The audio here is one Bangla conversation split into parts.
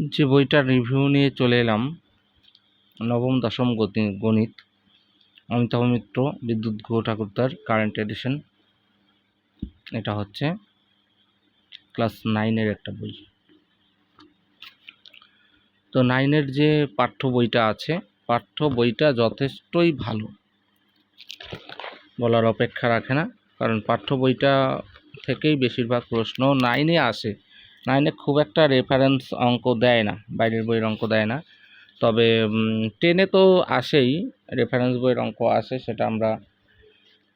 যে বইটার রিভিউ নিয়ে চলে এলাম, নবম দশম গণিত, অমিতাভ মিত্র, বিদ্যুৎ গুহ ঠাকুরদার কারেন্ট এডিশন এটা হচ্ছে ক্লাস নাইনের একটা বই। তো নাইনের যে পাঠ্য বইটা আছে, পাঠ্য বইটা যথেষ্টই ভালো। বলার অপেক্ষা রাখে না, কারণ পাঠ্য বইটা থেকেই বেশিরভাগ প্রশ্ন নাইনে আসে। নাইনে খুব একটা রেফারেন্স অঙ্ক দেয় না, বাইরের বইয়ের অঙ্ক দেয় না। তবে টেনে তো আসেই রেফারেন্স বইয়ের অঙ্ক আসে, সেটা আমরা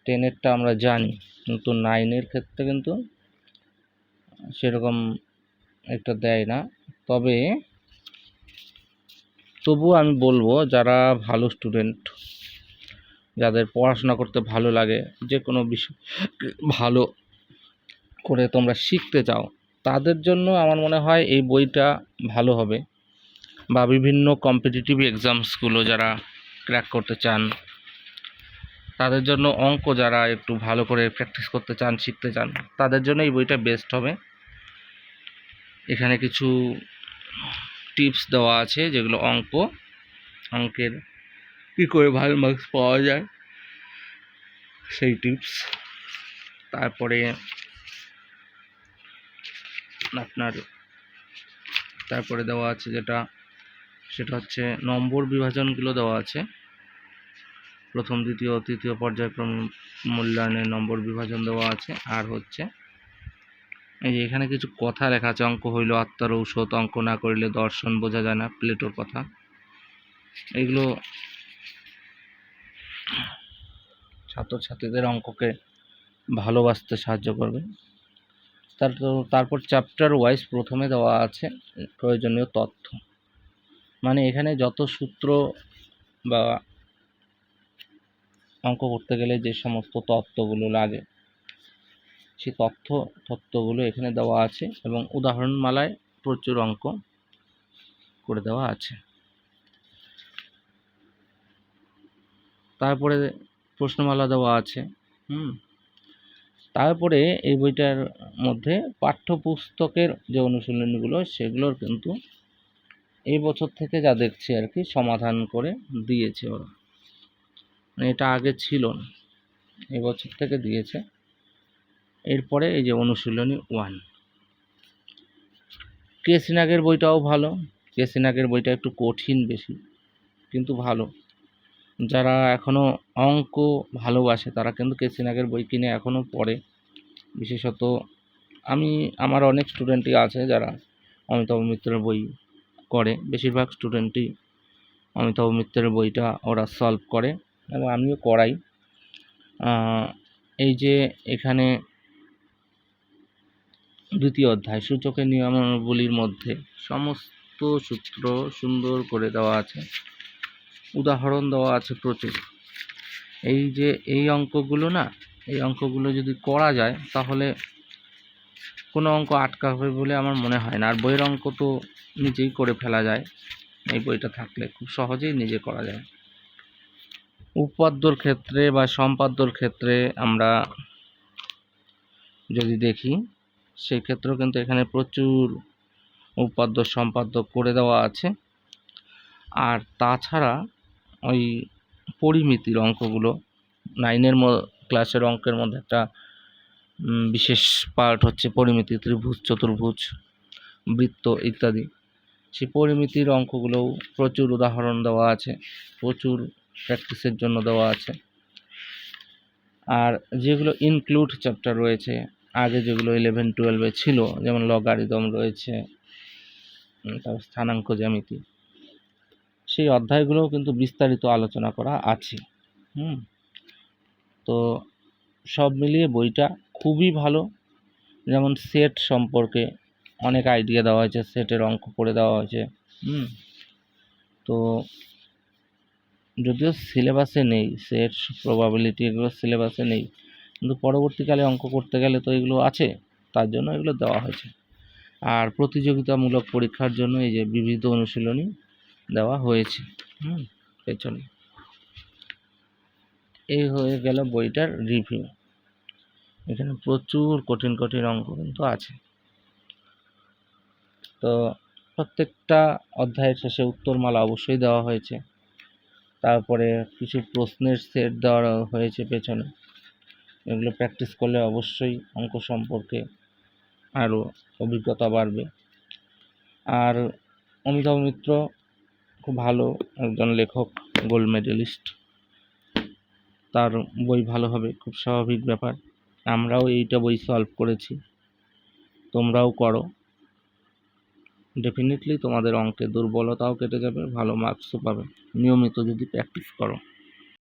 টেনেরটা আমরা জানি। কিন্তু নাইনের ক্ষেত্রে কিন্তু সেরকম একটা দেয় না। তবে, তবুও আমি বলব, যারা ভালো স্টুডেন্ট যাদের পড়াশোনা করতে ভালো লাগে যে কোনো বিষয় ভালো করে তোমরা শিখতে চাও তাদের জন্য আমার মনে হয় এই বইটা ভালো হবে বা বিভিন্ন কম্পিটিটিভ এক্সামসগুলো যারা ক্র্যাক করতে চান, তাদের জন্য অঙ্ক যারা একটু ভালো করে প্র্যাকটিস করতে চান, শিখতে চান, তাদের জন্য এই বইটা বেস্ট হবে। এখানে কিছু টিপস দেওয়া আছে যেগুলো অঙ্ক, অঙ্কের কী করে ভালো মার্কস পাওয়া যায়, সেই টিপস তারপরে আপনার তারপরে দেওয়া আছে যেটা, সেটা হচ্ছে নম্বর বিভাজনগুলো দেওয়া আছে। প্রথম, দ্বিতীয়, তৃতীয় পর্যায়ক্রম মূল্যায়নের নম্বর বিভাজন দেওয়া আছে। আর হচ্ছে, এই যে এখানে কিছু কথা লেখা আছে, অঙ্ক হইল আত্মার ঔষধ, অঙ্ক না করিলে দর্শন বোঝা যায় না, প্লেটোর কথা। এগুলো ছাত্রছাত্রীদের অঙ্ককে ভালোবাসতে সাহায্য করবে। তার তারপর চ্যাপ্টার ওয়াইজ প্রথমে দেওয়া আছে প্রয়োজনীয় তথ্য। মানে এখানে যত সূত্র বা অঙ্ক করতে গেলে যে সমস্ত তত্ত্বগুলো লাগে সেই তথ্য, তত্ত্বগুলো এখানে দেওয়া আছে এবং উদাহরণমালায় প্রচুর অঙ্ক করে দেওয়া আছে। তারপরে প্রশ্নমালা দেওয়া আছে, হুম? তারপরে এই বইটার মধ্যে পাঠ্যপুস্তকের যে অনুশীলনীগুলো, সেগুলোর কিন্তু এই বছর থেকে যা দেখছি আর কি, সমাধান করে দিয়েছে ওরা। মানে এটা আগে ছিল না এবছর থেকে দিয়েছে। এরপরে এই যে অনুশীলনী ওয়ান। কে সিনাগের বইটাও ভালো, কে সিনাগের বইটা একটু কঠিন বেশি, কিন্তু ভালো। যারা এখনও অঙ্ক ভালোবাসে, তারা কিন্তু কে সিনাগের বই কিনে এখনও পড়ে। বিশেষত আমি, আমার অনেক স্টুডেন্টই আছে যারা অমিতাভ মিত্রের বই করে। বেশিরভাগ স্টুডেন্টই অমিতাভ মিত্রের বইটা ওরা সলভ করে এবং আমিও করাই। এই যে এখানে দ্বিতীয় অধ্যায়, সূচকের নিয়মাবলীর মধ্যে সমস্ত সূত্র সুন্দর করে দেওয়া আছে। উদাহরণ দেওয়া আছে প্রচুর। এই যে এই অঙ্কগুলো না, এই অঙ্কগুলো যদি করা যায়, তাহলে কোনো অঙ্ক আটকাবে বলে আমার মনে হয় না। আর বইয়ের অঙ্ক তো নিজেই করে ফেলা যায়। এই বইটা থাকলে খুব সহজেই নিজে করা যায়। উপাদ্যর ক্ষেত্রে বা সম্পাদ্যর ক্ষেত্রে আমরা যদি দেখি সেই ক্ষেত্রেও কিন্তু এখানে প্রচুর উপাদ্য, সম্পাদ্য করে দেওয়া আছে। আর তাছাড়া ওই পরিমিতির অঙ্কগুলো। নাইনের ক্লাসের অঙ্কের মধ্যে একটা বিশেষ পার্ট হচ্ছে পরিমিতি, ত্রিভুজ, চতুর্ভুজ, বৃত্ত ইত্যাদি। সেই পরিমিতির অঙ্কগুলোও প্রচুর উদাহরণ দেওয়া আছে, প্রচুর প্র্যাকটিসের জন্য দেওয়া আছে। আর যেগুলো ইনক্লুড চ্যাপ্টার রয়েছে, আগে যেগুলো ইলেভেন টুয়েলভে ছিল, যেমন লগারিদম রয়েছে তারপর স্থানাঙ্ক জ্যামিতি। সেই অধ্যায়গুলোও কিন্তু বিস্তারিত আলোচনা করা আছে। হুম। তো সব মিলিয়ে বইটা খুবই ভালো। যেমন সেট সম্পর্কে অনেক আইডিয়া দেওয়া হয়েছে সেটের অঙ্ক করে দেওয়া হয়েছে। হুম। তো যদিও সিলেবাসে নেই সেট প্রবাবিলিটি এগুলো সিলেবাসে নেই কিন্তু পরবর্তীকালে অঙ্ক করতে গেলে তো এগুলো আছে তার জন্য এগুলো দেওয়া হয়েছে। আর প্রতিযোগিতামূলক পরীক্ষার জন্য এই যে বিবিধ অনুশীলনী দেওয়া হয়েছে। হুম পেছনে এই হয়ে গেল বইটার রিভিউ এখানে প্রচুর কঠিন কঠিন অঙ্ক কিন্তু আছে। তো প্রত্যেকটা অধ্যায়ের শেষে উত্তরমালা অবশ্যই দেওয়া হয়েছে। তারপরে কিছু প্রশ্নের সেট দেওয়া হয়েছে পেছনে। এগুলো প্র্যাকটিস করলে অবশ্যই অঙ্ক সম্পর্কে আরও অভিজ্ঞতা বাড়বে। আর অমিতাভ মিত্র খুব ভালো একজন লেখক গোল্ড মেডেলিস্ট তার বই ভালো হবে, খুব স্বাভাবিক ব্যাপার। আমরাও এইটা বই সলভ করেছি। তোমরাও করো। ডেফিনেটলি তোমাদের অঙ্কের দুর্বলতাও কেটে যাবে, ভালো মার্কসও পাবে। নিয়মিত যদি প্র্যাকটিস করো।